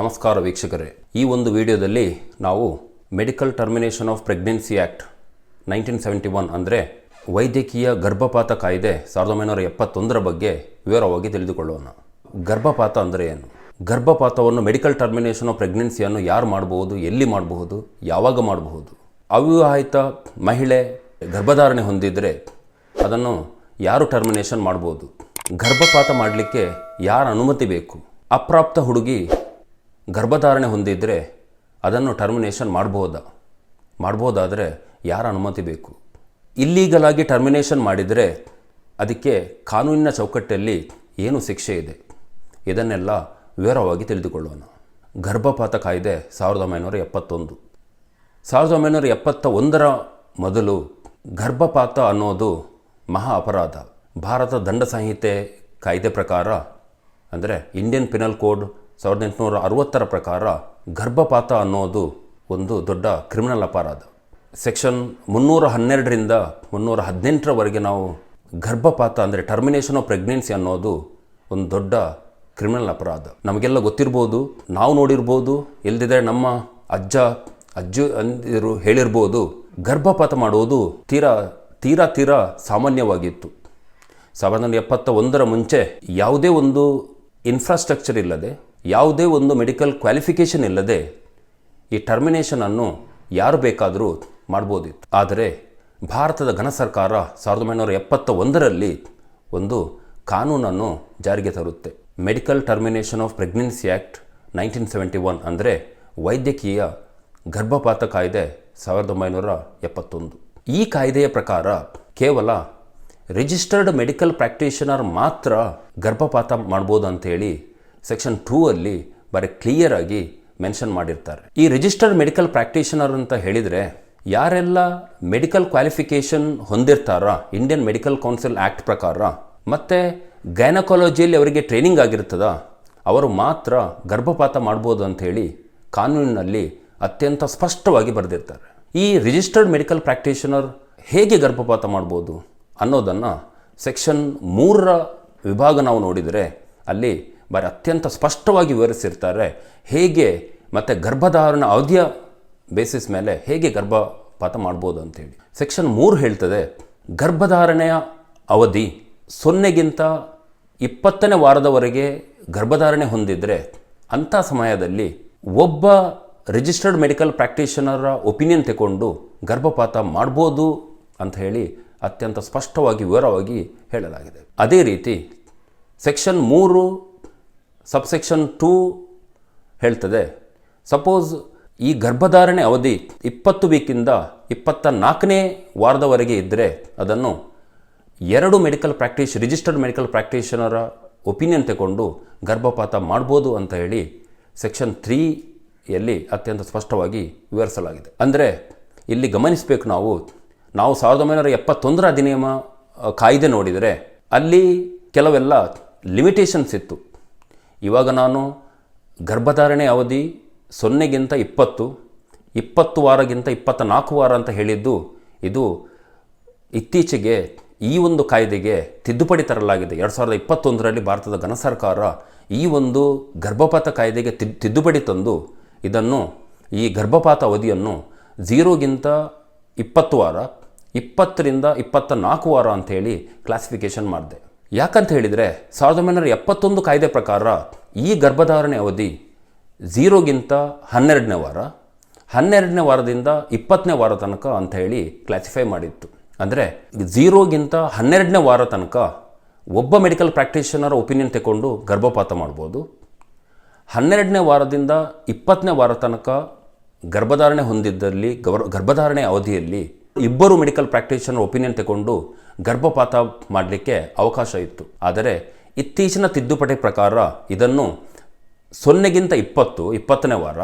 ನಮಸ್ಕಾರ ವೀಕ್ಷಕರೇ. ಈ ಒಂದು ವಿಡಿಯೋದಲ್ಲಿ ನಾವು medical termination of pregnancy act nineteen seventy one ಅಂದರೆ ವೈದ್ಯಕೀಯ ಗರ್ಭಪಾತ ಕಾಯ್ದೆ ಸಾವಿರದ ಒಂಬೈನೂರ ಎಪ್ಪತ್ತೊಂದರ ಬಗ್ಗೆ ವಿವರವಾಗಿ ತಿಳಿದುಕೊಳ್ಳೋಣ. ಗರ್ಭಪಾತ ಅಂದರೆ ಏನು? ಗರ್ಭಪಾತವನ್ನು ಮೆಡಿಕಲ್ ಟರ್ಮಿನೇಷನ್ ಆಫ್ ಪ್ರೆಗ್ನೆನ್ಸಿಯನ್ನು ಯಾರು ಮಾಡಬಹುದು, ಎಲ್ಲಿ ಮಾಡಬಹುದು, ಯಾವಾಗ ಮಾಡಬಹುದು? ಅವಿವಾಹಿತ ಮಹಿಳೆ ಗರ್ಭಧಾರಣೆ ಹೊಂದಿದರೆ ಅದನ್ನು ಯಾರು ಟರ್ಮಿನೇಷನ್ ಮಾಡ್ಬೋದು ಗರ್ಭಪಾತ ಮಾಡಲಿಕ್ಕೆ ಯಾರ ಅನುಮತಿ ಬೇಕು? ಅಪ್ರಾಪ್ತ ಹುಡುಗಿ ಗರ್ಭಧಾರಣೆ ಹೊಂದಿದ್ದರೆ ಅದನ್ನು ಟರ್ಮಿನೇಷನ್ ಮಾಡ್ಬೋದಾ? ಮಾಡ್ಬೋದಾದರೆ ಯಾರ ಅನುಮತಿ ಬೇಕು? ಇಲ್ಲೀಗಲಾಗಿ ಟರ್ಮಿನೇಷನ್ ಮಾಡಿದರೆ ಅದಕ್ಕೆ ಕಾನೂನಿನ ಚೌಕಟ್ಟಲ್ಲಿ ಏನು ಶಿಕ್ಷೆ ಇದೆ? ಇದನ್ನೆಲ್ಲ ವಿವರವಾಗಿ ತಿಳಿದುಕೊಳ್ಳೋಣ. ಗರ್ಭಪಾತ ಕಾಯ್ದೆ ಸಾವಿರದ ಒಂಬೈನೂರ ಎಪ್ಪತ್ತೊಂದು. ಸಾವಿರದ ಒಂಬೈನೂರ ಎಪ್ಪತ್ತ ಒಂದರ ಮೊದಲು ಗರ್ಭಪಾತ ಅನ್ನೋದು ಮಹಾ ಅಪರಾಧ. ಭಾರತ ದಂಡ ಸಂಹಿತೆ ಕಾಯ್ದೆ ಪ್ರಕಾರ, ಅಂದರೆ ಇಂಡಿಯನ್ ಪಿನಲ್ ಕೋಡ್ ಸಾವಿರದ ಎಂಟುನೂರ ಅರವತ್ತರ ಪ್ರಕಾರ ಗರ್ಭಪಾತ ಅನ್ನೋದು ಒಂದು ದೊಡ್ಡ ಕ್ರಿಮಿನಲ್ ಅಪರಾಧ. ಸೆಕ್ಷನ್ ಮುನ್ನೂರ ಹನ್ನೆರಡರಿಂದ ಮುನ್ನೂರ ಹದಿನೆಂಟರವರೆಗೆ ನಾವು ಗರ್ಭಪಾತ ಅಂದರೆ ಟರ್ಮಿನೇಷನ್ ಆಫ್ ಪ್ರೆಗ್ನೆನ್ಸಿ ಅನ್ನೋದು ಒಂದು ದೊಡ್ಡ ಕ್ರಿಮಿನಲ್ ಅಪರಾಧ. ನಮಗೆಲ್ಲ ಗೊತ್ತಿರ್ಬೋದು, ನಾವು ನೋಡಿರ್ಬೋದು, ಇಲ್ದಿದ್ರೆ ನಮ್ಮ ಅಜ್ಜ, ಅಜ್ಜು ಅಂದಿರು ಹೇಳಿರ್ಬೋದು, ಗರ್ಭಪಾತ ಮಾಡುವುದು ತೀರಾ ತೀರಾ ತೀರಾ ಸಾಮಾನ್ಯವಾಗಿತ್ತು. ಸಾವಿರದ ಒಂಬೈನೂರ ಎಪ್ಪತ್ತ ಒಂದರ ಮುಂಚೆ ಯಾವುದೇ ಒಂದು ಇನ್ಫ್ರಾಸ್ಟ್ರಕ್ಚರ್ ಇಲ್ಲದೆ ಯಾವುದೇ ಒಂದು ಮೆಡಿಕಲ್ ಕ್ವಾಲಿಫಿಕೇಷನ್ ಇಲ್ಲದೆ ಈ ಟರ್ಮಿನೇಷನನ್ನು ಯಾರು ಬೇಕಾದರೂ ಮಾಡ್ಬೋದಿತ್ತು. ಆದರೆ ಭಾರತದ ಘನ ಸರ್ಕಾರ ಸಾವಿರದ ಒಂಬೈನೂರ ಎಪ್ಪತ್ತ ಒಂದರಲ್ಲಿ ಒಂದು ಕಾನೂನನ್ನು ಜಾರಿಗೆ ತರುತ್ತೆ. Medical termination of pregnancy act nineteen seventy one ಅಂದರೆ ವೈದ್ಯಕೀಯ ಗರ್ಭಪಾತ ಕಾಯ್ದೆ ಸಾವಿರದ ಒಂಬೈನೂರ ಎಪ್ಪತ್ತೊಂದು. ಈ ಕಾಯ್ದೆಯ ಪ್ರಕಾರ ಕೇವಲ ರಿಜಿಸ್ಟರ್ಡ್ ಮೆಡಿಕಲ್ ಪ್ರಾಕ್ಟೀಷನರ್ ಮಾತ್ರ ಗರ್ಭಪಾತ ಮಾಡ್ಬೋದು ಅಂತೇಳಿ ಸೆಕ್ಷನ್ ಟೂ ಅಲ್ಲಿ ಬರೀ ಕ್ಲಿಯರ್ ಆಗಿ ಮೆನ್ಷನ್ ಮಾಡಿರ್ತಾರೆ. ಈ ರಿಜಿಸ್ಟರ್ಡ್ ಮೆಡಿಕಲ್ ಪ್ರಾಕ್ಟೀಷನರ್ ಅಂತ ಹೇಳಿದರೆ ಯಾರೆಲ್ಲ ಮೆಡಿಕಲ್ ಕ್ವಾಲಿಫಿಕೇಷನ್ ಹೊಂದಿರ್ತಾರ ಇಂಡಿಯನ್ ಮೆಡಿಕಲ್ ಕೌನ್ಸಿಲ್ ಆ್ಯಕ್ಟ್ ಪ್ರಕಾರ, ಮತ್ತು ಗೈನಕಾಲಜಿಯಲ್ಲಿ ಅವರಿಗೆ ಟ್ರೈನಿಂಗ್ ಆಗಿರ್ತದ, ಅವರು ಮಾತ್ರ ಗರ್ಭಪಾತ ಮಾಡ್ಬೋದು ಅಂಥೇಳಿ ಕಾನೂನಿನಲ್ಲಿ ಅತ್ಯಂತ ಸ್ಪಷ್ಟವಾಗಿ ಬರೆದಿರ್ತಾರೆ. ಈ ರಿಜಿಸ್ಟರ್ಡ್ ಮೆಡಿಕಲ್ ಪ್ರಾಕ್ಟೀಷನರ್ ಹೇಗೆ ಗರ್ಭಪಾತ ಮಾಡ್ಬೋದು ಅನ್ನೋದನ್ನು ಸೆಕ್ಷನ್ ಮೂರರ ವಿಭಾಗ ನಾವು ನೋಡಿದರೆ ಅಲ್ಲಿ ಬರೀ ಅತ್ಯಂತ ಸ್ಪಷ್ಟವಾಗಿ ವಿವರಿಸಿರ್ತಾರೆ, ಹೇಗೆ ಮತ್ತು ಗರ್ಭಧಾರಣ ಅವಧಿಯ ಬೇಸಿಸ್ ಮೇಲೆ ಹೇಗೆ ಗರ್ಭಪಾತ ಮಾಡ್ಬೋದು ಅಂತೇಳಿ ಸೆಕ್ಷನ್ ಮೂರು ಹೇಳ್ತದೆ, ಗರ್ಭಧಾರಣೆಯ ಅವಧಿ ಸೊನ್ನೆಗಿಂತ ಇಪ್ಪತ್ತನೇ ವಾರದವರೆಗೆ ಗರ್ಭಧಾರಣೆ ಹೊಂದಿದರೆ ಅಂಥ ಸಮಯದಲ್ಲಿ ಒಬ್ಬ ರಿಜಿಸ್ಟರ್ಡ್ ಮೆಡಿಕಲ್ ಪ್ರಾಕ್ಟೀಷನರ ಒಪಿನಿಯನ್ ತಗೊಂಡು ಗರ್ಭಪಾತ ಮಾಡ್ಬೋದು ಅಂತ ಹೇಳಿ ಅತ್ಯಂತ ಸ್ಪಷ್ಟವಾಗಿ ವಿವರವಾಗಿ ಹೇಳಲಾಗಿದೆ. ಅದೇ ರೀತಿ ಸೆಕ್ಷನ್ ಮೂರು ಸಬ್ಸೆಕ್ಷನ್ ಟೂ ಹೇಳ್ತದೆ. ಸಪೋಸ್ ಈ ಗರ್ಭಧಾರಣೆ ಅವಧಿ ಇಪ್ಪತ್ತು ವೀಕಿಂದ ಇಪ್ಪತ್ತ ನಾಲ್ಕನೇ ವಾರದವರೆಗೆ ಇದ್ದರೆ ಅದನ್ನು ಎರಡು ಮೆಡಿಕಲ್ ಪ್ರಾಕ್ಟೀಸ್, ರಿಜಿಸ್ಟರ್ಡ್ ಮೆಡಿಕಲ್ ಪ್ರಾಕ್ಟೀಷನರ ಒಪಿನಿಯನ್ ತಗೊಂಡು ಗರ್ಭಪಾತ ಮಾಡ್ಬೋದು ಅಂತ ಹೇಳಿ ಸೆಕ್ಷನ್ ತ್ರೀಯಲ್ಲಿ ಅತ್ಯಂತ ಸ್ಪಷ್ಟವಾಗಿ ವಿವರಿಸಲಾಗಿದೆ. ಅಂದರೆ ಇಲ್ಲಿ ಗಮನಿಸಬೇಕು ನಾವು ನಾವು ಸಾವಿರದ ಒಂಬೈನೂರ ಎಪ್ಪತ್ತೊಂದರ ಅಧಿನಿಯಮ ಕಾಯ್ದೆ ನೋಡಿದರೆ ಅಲ್ಲಿ ಕೆಲವೆಲ್ಲ ಲಿಮಿಟೇಷನ್ಸ್ ಇತ್ತು. ಇವಾಗ ನಾನು ಗರ್ಭಧಾರಣೆ ಅವಧಿ ಸೊನ್ನೆಗಿಂತ ಇಪ್ಪತ್ತು ಇಪ್ಪತ್ತು ವಾರಗಿಂತ ಇಪ್ಪತ್ತ ನಾಲ್ಕು ವಾರ ಅಂತ ಹೇಳಿದ್ದು ಇದು ಇತ್ತೀಚೆಗೆ ಈ ಒಂದು ಕಾಯ್ದೆಗೆ ತಿದ್ದುಪಡಿ ತರಲಾಗಿದೆ. ಎರಡು ಸಾವಿರದ ಇಪ್ಪತ್ತೊಂದರಲ್ಲಿ ಭಾರತದ ಘನ ಸರ್ಕಾರ ಈ ಒಂದು ಗರ್ಭಪಾತ ಕಾಯ್ದೆಗೆ ತಿದ್- ತಿದ್ದುಪಡಿ ತಂದು ಇದನ್ನು ಈ ಗರ್ಭಪಾತ ಅವಧಿಯನ್ನು ಝೀರೋಗಿಂತ ಇಪ್ಪತ್ತು ವಾರ, ಇಪ್ಪತ್ತರಿಂದ ಇಪ್ಪತ್ತ ನಾಲ್ಕು ವಾರ ಅಂಥೇಳಿ ಕ್ಲಾಸಿಫಿಕೇಷನ್ ಮಾಡಿದೆ. ಯಾಕಂತ ಹೇಳಿದರೆ ಸಾವಿರದ ಒಂಬೈನೂರ ಎಪ್ಪತ್ತೊಂದು ಕಾಯ್ದೆ ಪ್ರಕಾರ ಈ ಗರ್ಭಧಾರಣೆ ಅವಧಿ ಝೀರೋಗಿಂತ ಹನ್ನೆರಡನೇ ವಾರ, ಹನ್ನೆರಡನೇ ವಾರದಿಂದ ಇಪ್ಪತ್ತನೇ ವಾರ ತನಕ ಅಂತ ಹೇಳಿ ಕ್ಲಾಸಿಫೈ ಮಾಡಿತ್ತು. ಅಂದರೆ ಝೀರೋಗಿಂತ ಹನ್ನೆರಡನೇ ವಾರ ತನಕ ಒಬ್ಬ ಮೆಡಿಕಲ್ ಪ್ರಾಕ್ಟೀಷನರ್ ಒಪಿನಿಯನ್ ತಗೊಂಡು ಗರ್ಭಪಾತ ಮಾಡ್ಬೋದು. ಹನ್ನೆರಡನೇ ವಾರದಿಂದ ಇಪ್ಪತ್ತನೇ ವಾರ ತನಕ ಗರ್ಭಧಾರಣೆ ಹೊಂದಿದ್ದಲ್ಲಿ ಗರ್ ಗರ್ಭಧಾರಣೆ ಅವಧಿಯಲ್ಲಿ ಇಬ್ಬರು ಮೆಡಿಕಲ್ ಪ್ರಾಕ್ಟೀಷನರ್ ಒಪಿನಿಯನ್ ತಗೊಂಡು ಗರ್ಭಪಾತ ಮಾಡಲಿಕ್ಕೆ ಅವಕಾಶ ಇತ್ತು. ಆದರೆ ಇತ್ತೀಚಿನ ತಿದ್ದುಪಡಿ ಪ್ರಕಾರ ಇದನ್ನು ಸೊನ್ನೆಗಿಂತ ಇಪ್ಪತ್ತು, ಇಪ್ಪತ್ತನೇ ವಾರ,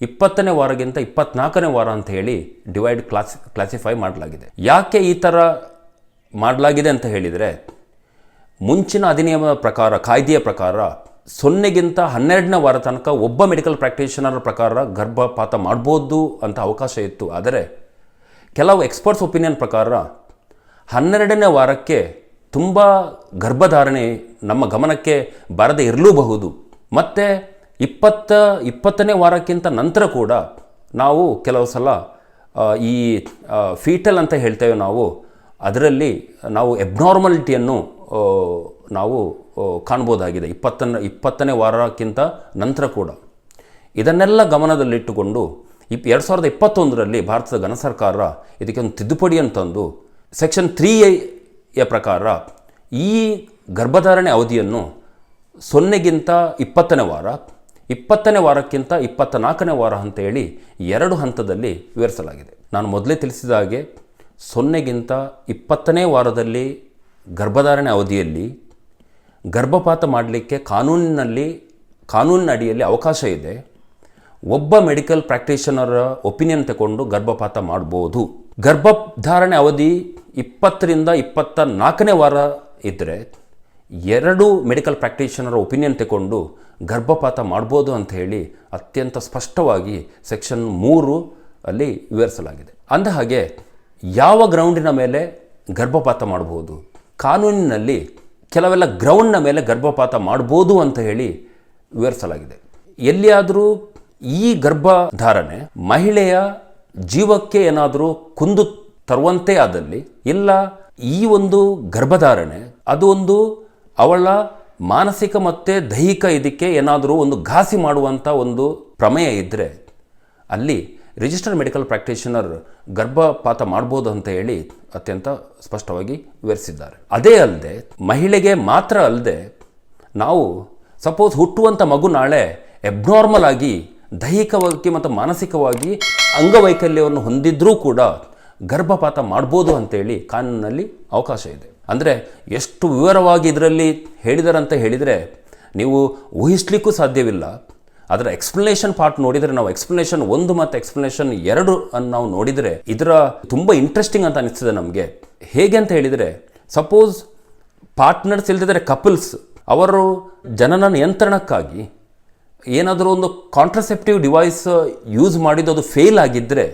ಇಪ್ಪತ್ತನೇ ವಾರಗಿಂತ ಇಪ್ಪತ್ನಾಲ್ಕನೇ ವಾರ ಅಂತ ಹೇಳಿ ಡಿವೈಡ್ ಕ್ಲಾಸ್, ಕ್ಲಾಸಿಫೈ ಮಾಡಲಾಗಿದೆ. ಯಾಕೆ ಈ ಥರ ಮಾಡಲಾಗಿದೆ ಅಂತ ಹೇಳಿದರೆ, ಮುಂಚಿನ ಅಧಿನಿಯಮದ ಪ್ರಕಾರ, ಕಾಯ್ದೆಯ ಪ್ರಕಾರ ಸೊನ್ನೆಗಿಂತ ಹನ್ನೆರಡನೇ ವಾರ ತನಕ ಒಬ್ಬ ಮೆಡಿಕಲ್ ಪ್ರಾಕ್ಟೀಷನರ್ ಪ್ರಕಾರ ಗರ್ಭಪಾತ ಮಾಡ್ಬೋದು ಅಂತ ಅವಕಾಶ ಇತ್ತು. ಆದರೆ ಕೆಲವು ಎಕ್ಸ್ಪರ್ಟ್ಸ್ ಒಪಿನಿಯನ್ ಪ್ರಕಾರ ಹನ್ನೆರಡನೇ ವಾರಕ್ಕೆ ತುಂಬ ಗರ್ಭಧಾರಣೆ ನಮ್ಮ ಗಮನಕ್ಕೆ ಬರದೇ ಇರಲೂಬಹುದು. ಮತ್ತು ಇಪ್ಪತ್ತ, ಇಪ್ಪತ್ತನೇ ವಾರಕ್ಕಿಂತ ನಂತರ ಕೂಡ ನಾವು ಕೆಲವು ಸಲ ಈ ಫೀಟಲ್ ಅಂತ ಹೇಳ್ತೇವೆ ನಾವು, ಅದರಲ್ಲಿ ನಾವು ಎಬ್ನಾರ್ಮಲಿಟಿಯನ್ನು ನಾವು ಕಾಣ್ಬೋದಾಗಿದೆ. ಇಪ್ಪತ್ತನೇ ಇಪ್ಪತ್ತನೇ ವಾರಕ್ಕಿಂತ ನಂತರ ಕೂಡ. ಇದನ್ನೆಲ್ಲ ಗಮನದಲ್ಲಿಟ್ಟುಕೊಂಡು ಇಪ್ ಎರಡು ಸಾವಿರದ ಇಪ್ಪತ್ತೊಂದರಲ್ಲಿ ಭಾರತದ ಘನ ಸರ್ಕಾರ ಇದಕ್ಕೆ ಒಂದು ತಿದ್ದುಪಡಿಯನ್ನು ತಂದು ಸೆಕ್ಷನ್ ತ್ರೀ ಯ ಪ್ರಕಾರ ಈ ಗರ್ಭಧಾರಣೆ ಅವಧಿಯನ್ನು ಸೊನ್ನೆಗಿಂತ ಇಪ್ಪತ್ತನೇ ವಾರ, ಇಪ್ಪತ್ತನೇ ವಾರಕ್ಕಿಂತ ಇಪ್ಪತ್ತ ನಾಲ್ಕನೇ ವಾರ ಅಂತ ಹೇಳಿ ಎರಡು ಹಂತದಲ್ಲಿ ವಿವರಿಸಲಾಗಿದೆ. ನಾನು ಮೊದಲೇ ತಿಳಿಸಿದ ಹಾಗೆ ಸೊನ್ನೆಗಿಂತ ಇಪ್ಪತ್ತನೇ ವಾರದಲ್ಲಿ ಗರ್ಭಧಾರಣೆ ಅವಧಿಯಲ್ಲಿ ಗರ್ಭಪಾತ ಮಾಡಲಿಕ್ಕೆ ಕಾನೂನಿನಲ್ಲಿ, ಕಾನೂನಿನ ಅಡಿಯಲ್ಲಿ ಅವಕಾಶ ಇದೆ. ಒಬ್ಬ ಮೆಡಿಕಲ್ ಪ್ರಾಕ್ಟೀಷನರ್ ಒಪಿನಿಯನ್ ತಗೊಂಡು ಗರ್ಭಪಾತ ಮಾಡ್ಬೋದು. ಗರ್ಭಧಾರಣೆ ಅವಧಿ ಇಪ್ಪತ್ತರಿಂದ ಇಪ್ಪತ್ತ ನಾಲ್ಕನೇ ವಾರ ಇದ್ದರೆ ಎರಡು ಮೆಡಿಕಲ್ ಪ್ರಾಕ್ಟೀಷನರ್ ಒಪಿನಿಯನ್ ತಗೊಂಡು ಗರ್ಭಪಾತ ಮಾಡ್ಬೋದು ಅಂತ ಹೇಳಿ ಅತ್ಯಂತ ಸ್ಪಷ್ಟವಾಗಿ ಸೆಕ್ಷನ್ ಮೂರು ಅಲ್ಲಿ ವಿವರಿಸಲಾಗಿದೆ. ಅಂದ ಹಾಗೆ ಯಾವ ಗ್ರೌಂಡಿನ ಮೇಲೆ ಗರ್ಭಪಾತ ಮಾಡ್ಬೋದು? ಕಾನೂನಿನಲ್ಲಿ ಕೆಲವೆಲ್ಲ ಗ್ರೌಂಡ್ನ ಮೇಲೆ ಗರ್ಭಪಾತ ಮಾಡ್ಬೋದು ಅಂತ ಹೇಳಿ ವಿವರಿಸಲಾಗಿದೆ. ಎಲ್ಲಿಯಾದರೂ ಈ ಗರ್ಭಧಾರಣೆ ಮಹಿಳೆಯ ಜೀವಕ್ಕೆ ಏನಾದರೂ ಕುಂದು ತರುವಂತೆ ಆದಲ್ಲಿ ಇಲ್ಲ, ಈ ಒಂದು ಗರ್ಭಧಾರಣೆ, ಅದು ಒಂದು ಅವಳ ಮಾನಸಿಕ ಮತ್ತು ದೈಹಿಕ ಇದಕ್ಕೆ ಏನಾದರೂ ಒಂದು ಘಾಸಿ ಮಾಡುವಂಥ ಒಂದು ಪ್ರಮೇಯ ಇದ್ದರೆ ಅಲ್ಲಿ ರಿಜಿಸ್ಟರ್ಡ್ ಮೆಡಿಕಲ್ ಪ್ರಾಕ್ಟೀಷನರ್ ಗರ್ಭಪಾತ ಮಾಡ್ಬೋದು ಅಂತ ಹೇಳಿ ಅತ್ಯಂತ ಸ್ಪಷ್ಟವಾಗಿ ವಿವರಿಸಿದ್ದಾರೆ. ಅದೇ ಅಲ್ಲದೆ ಮಹಿಳೆಗೆ ಮಾತ್ರ ಅಲ್ಲದೆ ನಾವು ಸಪೋಸ್ ಹುಟ್ಟುವಂಥ ಮಗು ನಾಳೆ ಎಬ್ನಾರ್ಮಲ್ ಆಗಿ ದೈಹಿಕವಾಗಿ ಮತ್ತು ಮಾನಸಿಕವಾಗಿ ಅಂಗವೈಕಲ್ಯವನ್ನು ಹೊಂದಿದ್ರೂ ಕೂಡ ಗರ್ಭಪಾತ ಮಾಡ್ಬೋದು ಅಂತೇಳಿ ಕಾನೂನಿನಲ್ಲಿ ಅವಕಾಶ ಇದೆ. ಅಂದರೆ ಎಷ್ಟು ವಿವರವಾಗಿ ಇದರಲ್ಲಿ ಹೇಳಿದಾರಂತ ಹೇಳಿದರೆ ನೀವು ಊಹಿಸ್ಲಿಕ್ಕೂ ಸಾಧ್ಯವಿಲ್ಲ. ಅದರ ಎಕ್ಸ್ಪ್ಲನೇಷನ್ ಪಾರ್ಟ್ ನೋಡಿದರೆ ನಾವು ಎಕ್ಸ್ಪ್ಲನೇಷನ್ ಒಂದು ಮತ್ತು ಎಕ್ಸ್ಪ್ಲನೇಷನ್ ಎರಡು ಅನ್ನು ನಾವು ನೋಡಿದರೆ ಇದರ ತುಂಬ ಇಂಟ್ರೆಸ್ಟಿಂಗ್ ಅಂತ ಅನಿಸ್ತದೆ ನಮಗೆ. ಹೇಗೆ ಅಂತ ಹೇಳಿದರೆ ಸಪೋಸ್ ಪಾರ್ಟ್ನರ್ಸ್ ಇಲ್ದಿದ್ರೆ ಕಪಲ್ಸ್ ಅವರು ಜನನ ನಿಯಂತ್ರಣಕ್ಕಾಗಿ ಏನಾದರೂ ಒಂದು ಕಾಂಟ್ರಸೆಪ್ಟಿವ್ ಡಿವೈಸ್ ಯೂಸ್ ಮಾಡಿದ್ದು ಅದು ಫೇಲ್ ಆಗಿದ್ದರೆ